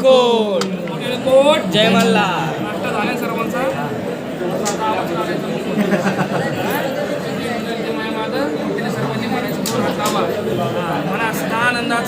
Coat. Coat. जय नाश्ता झाला सर्वांचा.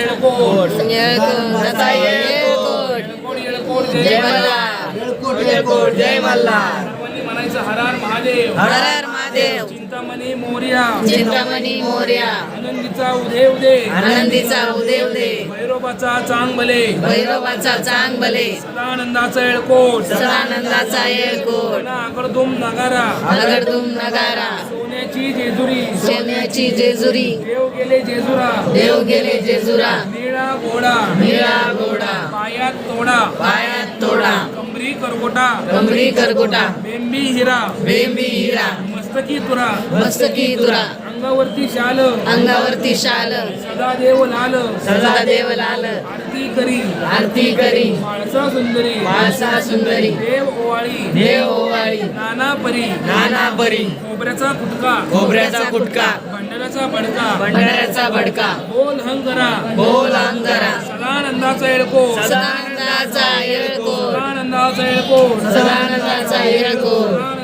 येळकोट येळकोट येळकोट येळकोट जय येळकोट जय म्हणायचं हर हर महादेव. हर हर महादेव. चिंतामणी मोर्या. चिंतामणी मोर्या. आनंदीचा उदे उदे आनंदीचा उदय उदय. भैरोबाचा चांग भले भैरवाचा चांग भले सदानंदाचा येळकोट. सदानंदाचा येळकोट. म्हणा आगरदुम नगारा. नगरदुम नगारा. सोन्याची जेजुरी. सोन्याची जेजुरी. देव गेले जेजुरा. देव गेले जेजुरा. निळा घोडा. निळा घोडा. पायात तोडा. पायात तोडा. कमरी करकोटा कमरी करगोटा. बेंबी हिरा. बेंबी हिरा. मस्तकी तुरा. मस्तकी तुरा. अंगावरती शाल. अंगावरती शाल. सदा देव लाल. सदा देव लाल. आरती करी. आरती करी. माळसा सुंदरी. माळसा सुंदरी. देव ओवाळी. देव ओवाळी. नाना परी. नाना परी. खोबऱ्याचा कुटका. खोबऱ्याचा कुटका. भंडाराचा बडका. भंडाऱ्याचा भडका बोल हंगरा. बोल अंगरा सदानंदाचा येळकोट सदानंदाचा येळकोट सदानंदाचा येळकोट सदानंदाचा येळकोट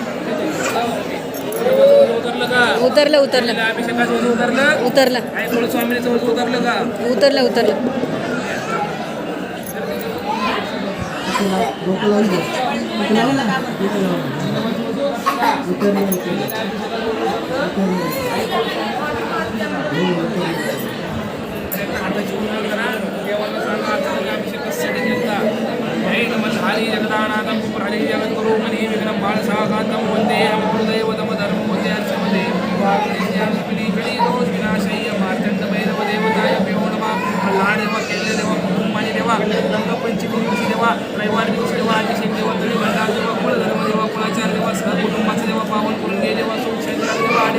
उतरलं उतरलं. उतरलं? अभिषेकाचं उतरलं स्वामींचं उतरलं का? उतरलं उतरलं. आता जीवन करा देवाला सांगा आता तुम्ही हे नमन हरी जगद्गुरु मनी विघ्नं बाळ सागातम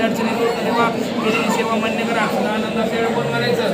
काही अडचणी येतो सेवा मान्य करा. आनंदाचा वेळ पण करायचं